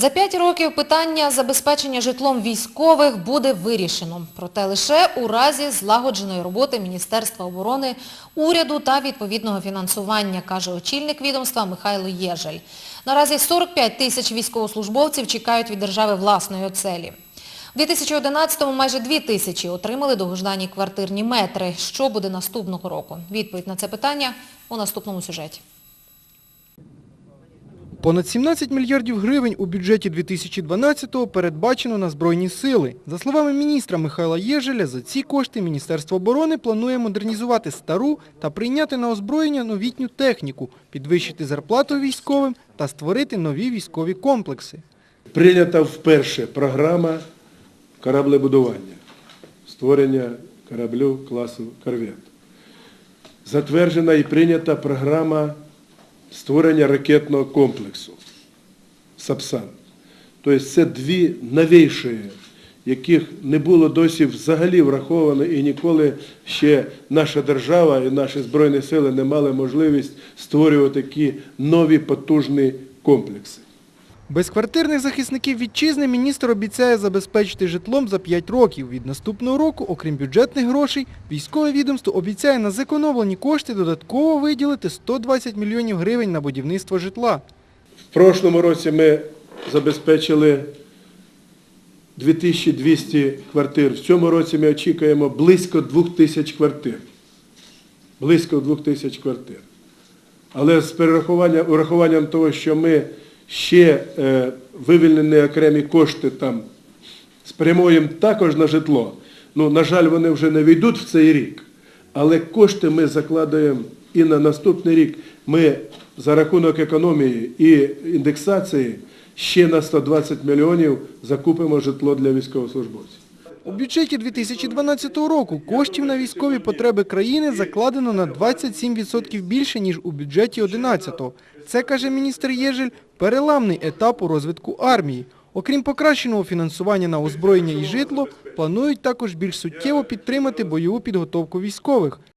За п'ять років питання забезпечення житлом військових буде вирішено. Проте лише у разі злагодженої роботи Міністерства оборони, уряду та відповідного фінансування, каже очільник відомства Михайло Єжель. Наразі 45 тисяч військовослужбовців чекають від держави власної оцелі. У 2011-му майже 2 тисячі отримали довгождані квартирні метри. Що буде наступного року? Відповідь на це питання у наступному сюжеті. Понад 17 мільярдів гривень у бюджеті 2012-го передбачено на Збройні сили. За словами міністра Михайла Єжеля, за ці кошти Міністерство оборони планує модернізувати стару та прийняти на озброєння новітню техніку, підвищити зарплату військовим та створити нові військові комплекси. Прийнята вперше програма кораблебудування, створення кораблю класу корвет. Затверджена і прийнята програма створення ракетного комплексу САПСАН. Тобто це дві новіші, яких не було досі взагалі враховано і ніколи ще наша держава і наші Збройні сили не мали можливість створювати такі нові потужні комплекси. Безквартирних захисників вітчизни міністр обіцяє забезпечити житлом за 5 років. Від наступного року, окрім бюджетних грошей, військове відомство обіцяє на зекономлені кошти додатково виділити 120 мільйонів гривень на будівництво житла. В прошлому році ми забезпечили 2200 квартир. В цьому році ми очікуємо близько 2000 квартир. Близько 2000 квартир. Але з перерахування, урахуванням того, що ми ще е, вивільнені окремі кошти там спрямуємо також на житло. Ну, на жаль, вони вже не війдуть в цей рік, але кошти ми закладаємо і на наступний рік. Ми за рахунок економії і індексації ще на 120 мільйонів закупимо житло для військовослужбовців. У бюджеті 2012 року коштів на військові потреби країни закладено на 27% більше, ніж у бюджеті 2011-го. Це, каже міністр Єжель, переламний етап у розвитку армії. Окрім покращеного фінансування на озброєння і житло, планують також більш суттєво підтримати бойову підготовку військових.